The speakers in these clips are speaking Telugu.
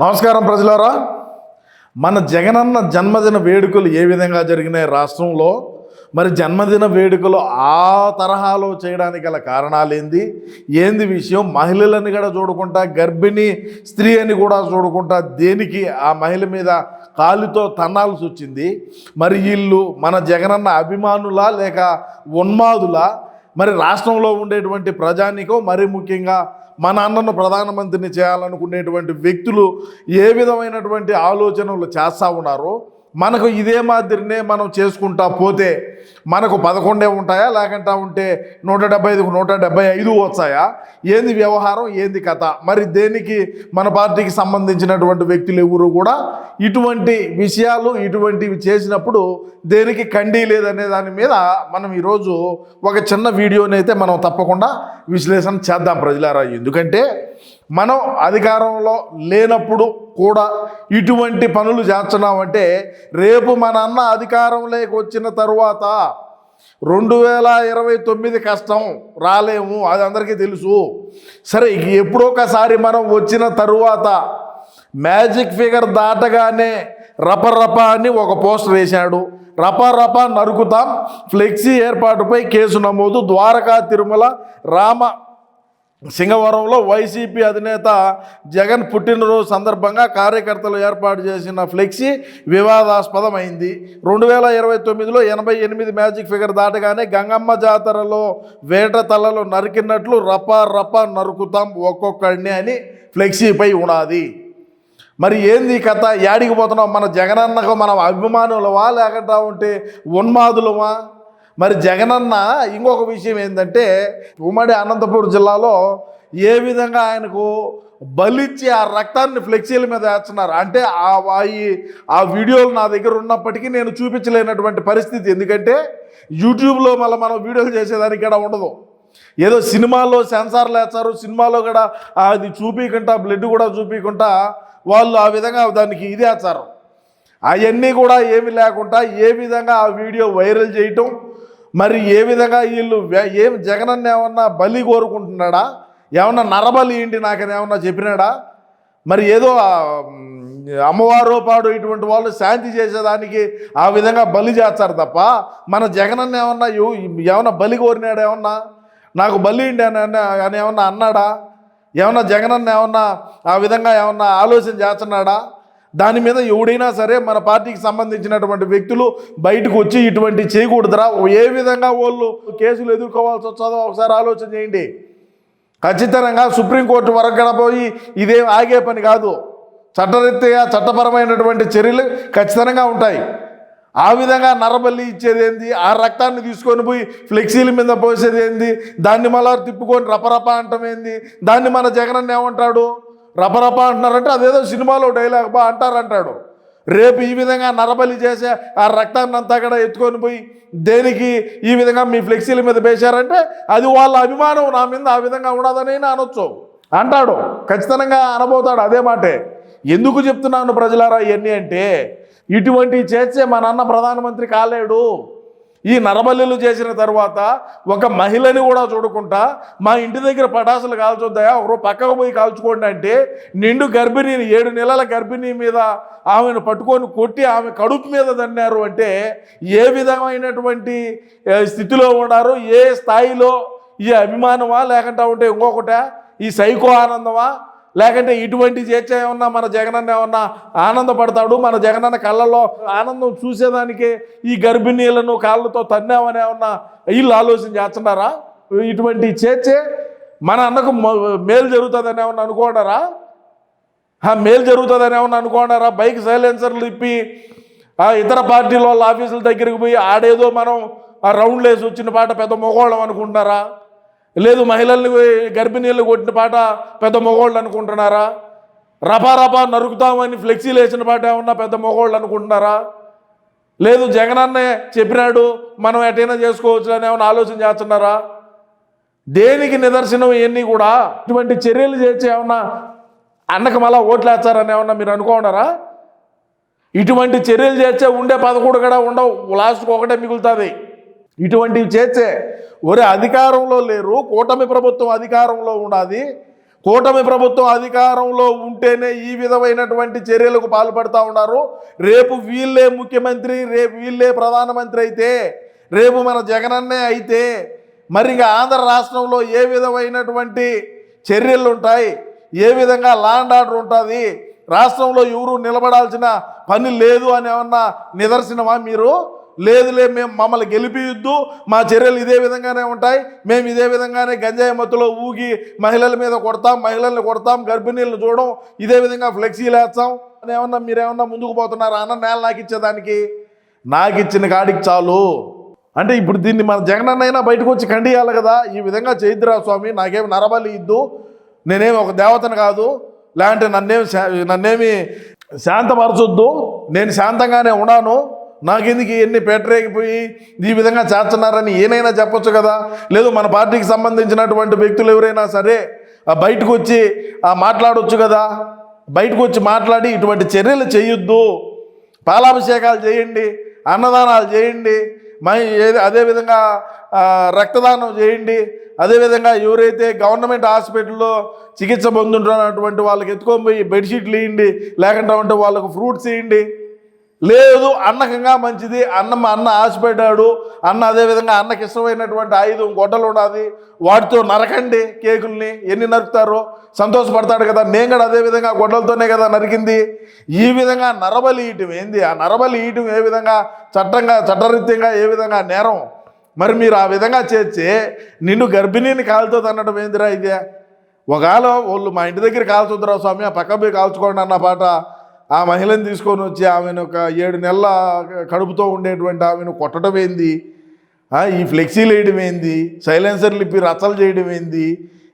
నమస్కారం ప్రజలారా. మన జగనన్న జన్మదిన వేడుకలు ఏ విధంగా జరిగినాయి రాష్ట్రంలో? మరి జన్మదిన వేడుకలు ఆ తరహాలో చేయడానికి గల కారణాలు ఏంది ఏంది విషయం? మహిళలని కూడా చూడకుండా గర్భిణీ స్త్రీ అని కూడా చూడకుండా దేనికి ఆ మహిళ మీద కాలుతో తన్నాల్సి వచ్చింది మరి వీళ్ళు మన జగనన్న అభిమానులా లేక ఉన్మాదులా? మరి రాష్ట్రంలో ఉండేటువంటి ప్రజానికో మరి ముఖ్యంగా మన అన్నను ప్రధానమంత్రిని చేయాలనుకునేటువంటి వ్యక్తులు ఏ విధమైనటువంటి ఆలోచనలు చేస్తూ ఉన్నారో మనకు ఇదే మాదిరినే మనం చేసుకుంటా పోతే మనకు పదకొండే ఉంటాయా? లేకుండా ఉంటే నూట డెబ్బై ఐదుకు నూట డెబ్బై ఐదు వచ్చాయా? ఏంది వ్యవహారం? ఏంది కథ? మరి దేనికి మన పార్టీకి సంబంధించినటువంటి వ్యక్తులు ఎవరు కూడా ఇటువంటి విషయాలు ఇటువంటివి చేసినప్పుడు దేనికి కండి లేదనే దాని మీద మనం ఈరోజు ఒక చిన్న వీడియోని అయితే మనం తప్పకుండా విశ్లేషణ చేద్దాం ప్రజలారా. ఎందుకంటే మనం అధికారంలో లేనప్పుడు కూడా ఇటువంటి పనులు చేస్తున్నామంటే రేపు మన అన్న అధికారంలోకి వచ్చిన తరువాత రెండు వేల ఇరవై తొమ్మిది కష్టం రాలేము అది అందరికీ తెలుసు. సరే ఎప్పుడొకసారి మనం వచ్చిన తరువాత మ్యాజిక్ ఫిగర్ దాటగానే రపరప అని ఒక పోస్టర్ వేశాడు. రపరప నరుకుతాం ఫ్లెక్సీ ఏర్పాటుపై కేసు నమోదు ద్వారకా తిరుమల రామ సింగవరంలో వైసీపీ అధినేత జగన్ పుట్టినరోజు సందర్భంగా కార్యకర్తలు ఏర్పాటు చేసిన ఫ్లెక్సీ వివాదాస్పదమైంది. రెండు వేల ఇరవై తొమ్మిదిలో ఎనభై ఎనిమిది మ్యాజిక్ ఫిగర్ దాటగానే గంగమ్మ జాతరలో వేట తలలో నరికినట్లు రపా రపా నరుకుతాం ఒక్కొక్కడిని అని ఫ్లెక్సీపై ఉన్నది మరి ఏంది కథ? యాడికి పోతున్నాం? మన జగనన్నకు మనం అభిమానులవా? లేకుండా ఉంటే ఉన్మాదులమా మరి జగనన్న ఇంకొక విషయం ఏంటంటే ఉమ్మడి అనంతపురం జిల్లాలో ఏ విధంగా ఆయనకు బలిచ్చి ఆ రక్తాన్ని ఫ్లెక్సీల మీద వేస్తున్నారు? అంటే ఆ ఆ ఆ వీడియోలు నా దగ్గర ఉన్నప్పటికీ నేను చూపించలేనటువంటి పరిస్థితి. ఎందుకంటే యూట్యూబ్లో మళ్ళీ మనం వీడియోలు చేసేదానికి కూడా ఉండదు. ఏదో సినిమాలో సెన్సార్లు వేస్తారు సినిమాలో కూడా అది చూపించకుండా బ్లడ్ కూడా చూపించకుండా వాళ్ళు ఆ విధంగా దానికి ఇది వేస్తారు. అవన్నీ కూడా ఏమి లేకుండా ఏ విధంగా ఆ వీడియో వైరల్ చేయటం మరి ఏ విధంగా వీళ్ళు ఏం జగనన్న ఏమన్నా బలి కోరుకుంటున్నాడా? ఏమన్నా నరబలి ఏంటి నాకని ఏమన్నా చెప్పినాడా? మరి ఏదో అమ్మవారు పాడు ఇటువంటి వాళ్ళు శాంతి చేసేదానికి ఆ విధంగా బలి చేస్తారు తప్ప మన జగనన్న ఏమన్నా ఏమన్నా బలి కోరినాడు ఏమన్నా? నాకు బలి ఏంటి అని అని అని ఏమన్నా అన్నాడా? ఏమన్నా జగనన్న ఏమన్నా ఆ విధంగా ఏమన్నా ఆలోచన చేస్తున్నాడా? దాని మీద ఎవడైనా సరే మన పార్టీకి సంబంధించినటువంటి వ్యక్తులు బయటకు వచ్చి ఇటువంటి చేయకూడదురా. ఏ విధంగా వాళ్ళు కేసులు ఎదుర్కోవాల్సి వచ్చాదో ఒకసారి ఆలోచన చేయండి. ఖచ్చితంగా సుప్రీంకోర్టు వరకు గడపోయి ఇదేం ఆగే పని కాదు. చట్టరీత్యా చట్టపరమైనటువంటి చర్యలు ఖచ్చితంగా ఉంటాయి. ఆ విధంగా నరబలి ఇచ్చేది ఏంది? ఆ రక్తాన్ని తీసుకొని పోయి ఫ్లెక్సీల మీద పోసేది ఏంది? దాన్ని మళ్ళా తిప్పుకొని రపరప అంటమేంది దాన్ని మన జగనన్న ఏమంటాడు? రపరప అంటున్నారంటే అదేదో సినిమాలో డైలాగ్ బా అంటారంటాడు. రేపు ఈ విధంగా నరబలి చేసే ఆ రక్తాన్ని అంతా కూడా ఎత్తుకొని పోయి దేనికి ఈ విధంగా మీ ఫ్లెక్సీల మీద వేశారంటే అది వాళ్ళ అభిమానం నా మీద ఆ విధంగా ఉండదని అనొచ్చు. అంటాడు. ఖచ్చితంగా అనబోతాడు అదే మాటే. ఎందుకు చెప్తున్నాను ప్రజలారా ఇవన్నీ అంటే ఇటువంటి చేస్తే మా నాన్న ప్రధానమంత్రి కాలేడు. ఈ నరబల్లిలు చేసిన తర్వాత ఒక మహిళని కూడా చూడకుండా మా ఇంటి దగ్గర పటాసులు కాల్చొద్దాయా? ఒకరు పక్కకు పోయి కాల్చుకోండి అంటే నిండు గర్భిణిని ఏడు నెలల గర్భిణి మీద ఆమెను పట్టుకొని కొట్టి ఆమె కడుపు మీద దన్నారు అంటే ఏ విధమైనటువంటి స్థితిలో ఉన్నారు? ఏ స్థాయిలో? ఈ అభిమానమా లేకుండా ఉంటే ఇంకొకట? ఈ సైకో ఆనందమా? లేకంటే ఇటువంటి చేర్చ ఏమన్నా మన జగనన్న ఏమన్నా ఆనందపడతాడు? మన జగనన్న కళ్ళల్లో ఆనందం చూసేదానికే ఈ గర్భిణీలను కాళ్ళతో తన్నామని ఏమన్నా వీళ్ళు ఆలోచన చేస్తున్నారా? ఇటువంటి చేర్చే మన అన్నకు మేలు జరుగుతుందని ఏమన్నా అనుకోండారా? మేలు జరుగుతుందని ఏమన్నా అనుకోండారా? బైక్ సైలెన్సర్లు ఇప్పి ఆ ఇతర పార్టీల వాళ్ళ ఆఫీసుల దగ్గరికి పోయి ఆడేదో మనం ఆ రౌండ్లు వేసి వచ్చిన పాట పెద్ద మొగోళం అనుకుంటున్నారా? లేదు మహిళల్ని గర్భిణీలు కొట్టిన పాట పెద్ద మొగోళ్ళు అనుకుంటున్నారా? రపా నరుకుతామని ఫ్లెక్సీలు వేసిన పాట ఏమన్నా పెద్ద మొగోళ్ళు అనుకుంటున్నారా? లేదు జగనన్నే చెప్పినాడు మనం ఎటైనా చేసుకోవచ్చు అని ఏమైనా ఆలోచన చేస్తున్నారా? దేనికి నిదర్శనం ఇవన్నీ కూడా? ఇటువంటి చర్యలు చేసి ఏమన్నా అన్నకు మళ్ళా ఓట్లు వేస్తారని ఏమన్నా మీరు అనుకోండారా ఇటువంటి చర్యలు చేస్తే ఉండే పదకొండు కూడా ఉండవు. లాస్ట్కి ఒకటే మిగులుతుంది. ఇటువంటివి చేర్చే ఒరే అధికారంలో లేరు కూటమి ప్రభుత్వం అధికారంలో ఉండాలి కూటమి ప్రభుత్వం అధికారంలో ఉంటేనే ఈ విధమైనటువంటి చర్యలకు పాల్పడుతూ ఉన్నారు. రేపు వీళ్ళే ముఖ్యమంత్రి రేపు వీళ్ళే ప్రధానమంత్రి అయితే రేపు మన జగనన్నే అయితే మరి ఇంకా ఆంధ్ర రాష్ట్రంలో ఏ విధమైనటువంటి చర్యలు ఉంటాయి? ఏ విధంగా లాండ్ ఆర్డర్ ఉంటుంది? రాష్ట్రంలో ఎవరు నిలబడాల్సిన పని లేదు అని ఏమన్నా నిదర్శనమా మీరు? లేదులే మేము మమ్మల్ని గెలిపియొద్దు మా చర్యలు ఇదే విధంగానే ఉంటాయి. మేము ఇదే విధంగానే గంజాయి మత్తులో ఊగి మహిళల మీద కొడతాం మహిళల్ని కొడతాం గర్భిణీలను చూడడం ఇదే విధంగా ఫ్లెక్సీలు వేస్తాం అని ఏమన్నా మీరేమన్నా ముందుకు పోతున్నారా? అన్న నేల నాకు ఇచ్చేదానికి. నాకు ఇచ్చిన కాడికి చాలు. అంటే ఇప్పుడు దీన్ని మన జగనన్నైనా అయినా బయటకు వచ్చి ఖండియాలి కదా. ఈ విధంగా చేద్దురా స్వామి నాకేమి నరబలి ఇద్దు. నేనేమి ఒక దేవతను కాదు. లేదంటే నన్నేమి శా- నన్నేమి శాంతపరచొద్దు. నేను శాంతంగానే ఉన్నాను. నాకెందుకు ఎన్ని పెట్టరేగిపోయి ఈ విధంగా చేస్తున్నారని ఏనైనా చెప్పొచ్చు కదా? లేదు మన పార్టీకి సంబంధించినటువంటి వ్యక్తులు ఎవరైనా సరే బయటకు వచ్చి మాట్లాడొచ్చు కదా? బయటకు వచ్చి మాట్లాడి ఇటువంటి చర్యలు చేయొద్దు. పాలాభిషేకాలు చేయండి అన్నదానాలు చేయండి మై ఏ- అదేవిధంగా రక్తదానం చేయండి. అదేవిధంగా ఎవరైతే గవర్నమెంట్ హాస్పిటల్లో చికిత్స పొందుతున్నటువంటి వాళ్ళకి ఎత్తుకొని పోయి బెడ్షీట్లు ఇవ్వండి లేకుంటే ఉంటే వాళ్ళకు ఫ్రూట్స్ ఇవ్వండి లేదు అన్నకంగా మంచిది అన్నం అన్న ఆశపడ్డాడు అన్న అదేవిధంగా అన్నకి ఇష్టమైనటువంటి ఆయుధం గొడ్డలు ఉన్నది వాటితో నరకండి కేకుల్ని ఎన్ని నరుకుతారో సంతోషపడతాడు కదా నేను కూడా అదేవిధంగా గొడ్డలతోనే కదా నరికింది. ఈ విధంగా నరబలి ఇయటం ఏంది? ఆ నరబలి ఇయటం ఏ విధంగా చట్టంగా చట్టరీత్యంగా ఏ విధంగా నేరం? మరి మీరు ఆ విధంగా చేర్చి నిన్ను గర్భిణీని కాలుతో అనడం ఏందిరా ఇదే? ఒకవేళ వాళ్ళు మా ఇంటి దగ్గర కాల్చుద్దురా స్వామి ఆ పక్క పోయి కాల్చుకోండి అన్న పాట. ఆ మహిళను తీసుకొని వచ్చి ఆమెను ఒక ఏడు నెలల కడుపుతో ఉండేటువంటి ఆమెను కొట్టడం ఏంది? ఈ ఫ్లెక్సీలు వేయడం ఏంది? సైలెన్సర్లు ఇప్పి రచ్చలు చేయడం ఏంది?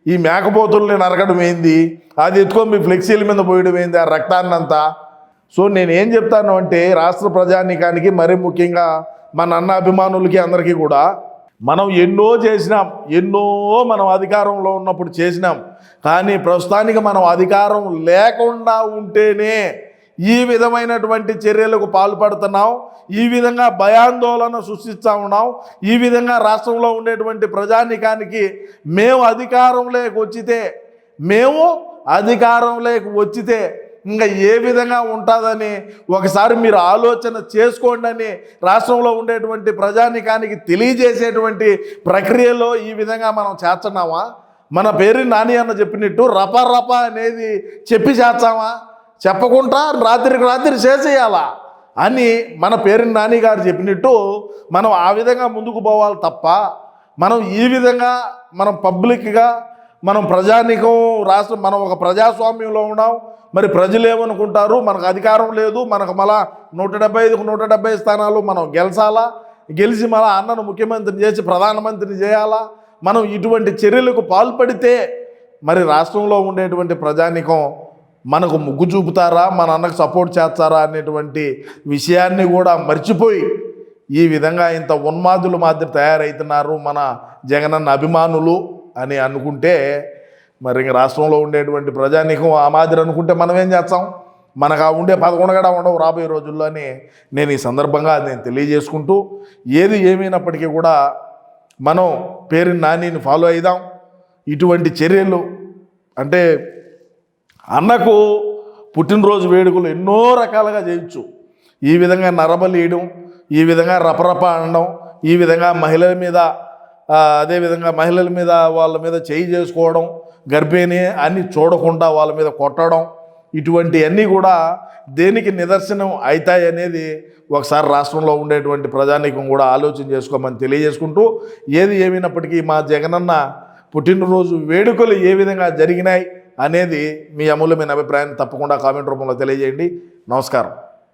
ఈ మేకపోతుల్ని నరకడం ఏంది? అది ఎత్తుకొని మీ ఫ్లెక్సీల మీద పోయడం ఏంది? ఆ రక్తాన్నంతా. సో నేను ఏం చెప్తాను అంటే రాష్ట్ర ప్రజానీకానికి మరీ ముఖ్యంగా మన అన్న అభిమానులకి అందరికీ కూడా మనం ఎన్నో చేసినాం ఎన్నో మనం అధికారంలో ఉన్నప్పుడు చేసినాం కానీ ప్రస్తుతానికి మనం అధికారం లేకుండా ఉంటేనే ఈ విధమైనటువంటి చర్యలకు పాల్పడుతున్నాం ఈ విధంగా భయాందోళన సృష్టిస్తూ ఉన్నాం ఈ విధంగా రాష్ట్రంలో ఉండేటువంటి ప్రజానికానికి మేము అధికారంలోకి వచ్చితే మేము అధికారంలోకి వచ్చితే ఇంకా ఏ విధంగా ఉంటుందని ఒకసారి మీరు ఆలోచన చేసుకోండి అని రాష్ట్రంలో ఉండేటువంటి ప్రజానికానికి తెలియజేసేటువంటి ప్రక్రియలో ఈ విధంగా మనం చేస్తున్నామా? మన పేరు నాని అన్న చెప్పినట్టు రప రప అనేది చెప్పి చేస్తామా? చెప్పకుండా రాత్రికి రాత్రి చేసేయాలా అని మన పేరు నాని గారు చెప్పినట్టు మనం ఆ విధంగా ముందుకు పోవాలి తప్ప మనం ఈ విధంగా మనం పబ్లిక్గా మనం ప్రజానికం రాష్ట్రం మనం ఒక ప్రజాస్వామ్యంలో ఉన్నాం. మరి ప్రజలు ఏమనుకుంటారు? మనకు అధికారం లేదు. మనకు మళ్ళా నూట డెబ్బై ఐదుకు నూట డెబ్బై స్థానాలు మనం గెలిచాలా? గెలిచి మళ్ళా అన్నను ముఖ్యమంత్రిని చేసి ప్రధానమంత్రిని చేయాలా? మనం ఇటువంటి చర్యలకు పాల్పడితే మరి రాష్ట్రంలో ఉండేటువంటి ప్రజానికం మనకు ముగ్గు చూపుతారా? మన అన్నకు సపోర్ట్ చేస్తారా? అనేటువంటి విషయాన్ని కూడా మర్చిపోయి ఈ విధంగా ఇంత ఉన్మాదులు మాదిరి తయారవుతున్నారు మన జగనన్న అభిమానులు అని అనుకుంటే మరి ఇంక రాష్ట్రంలో ఉండేటువంటి ప్రజానీకం ఆ మాదిరి అనుకుంటే మనం ఏం చేస్తాం? మనకు ఆ ఉండే పదకొండు కూడా ఉండవు రాబోయే రోజుల్లో అని నేను ఈ సందర్భంగా నేను తెలియజేసుకుంటూ ఏది ఏమైనప్పటికీ కూడా మనం పేరు నానిని ఫాలో అయిదాం. ఇటువంటి చర్యలు అంటే అన్నకు పుట్టినరోజు వేడుకలు ఎన్నో రకాలుగా చేయొచ్చు ఈ విధంగా నరబలియడం ఈ విధంగా రపరప అనడం ఈ విధంగా మహిళల మీద అదేవిధంగా మహిళల మీద వాళ్ళ మీద చేయి చేసుకోవడం గర్భిణి అన్ని చూడకుండా వాళ్ళ మీద కొట్టడం ఇటువంటివన్నీ కూడా దేనికి నిదర్శనం అవుతాయి అనేది ఒకసారి రాష్ట్రంలో ఉండేటువంటి ప్రజానీకం కూడా ఆలోచన చేసుకోమని తెలియజేసుకుంటూ ఏది ఏమైనప్పటికీ మా జగనన్న పుట్టినరోజు వేడుకలు ఏ విధంగా జరిగినాయి అనేది మీ అమూల్యమైన అభిప్రాయాన్ని తప్పకుండా కామెంట్ రూపంలో తెలియజేయండి. నమస్కారం.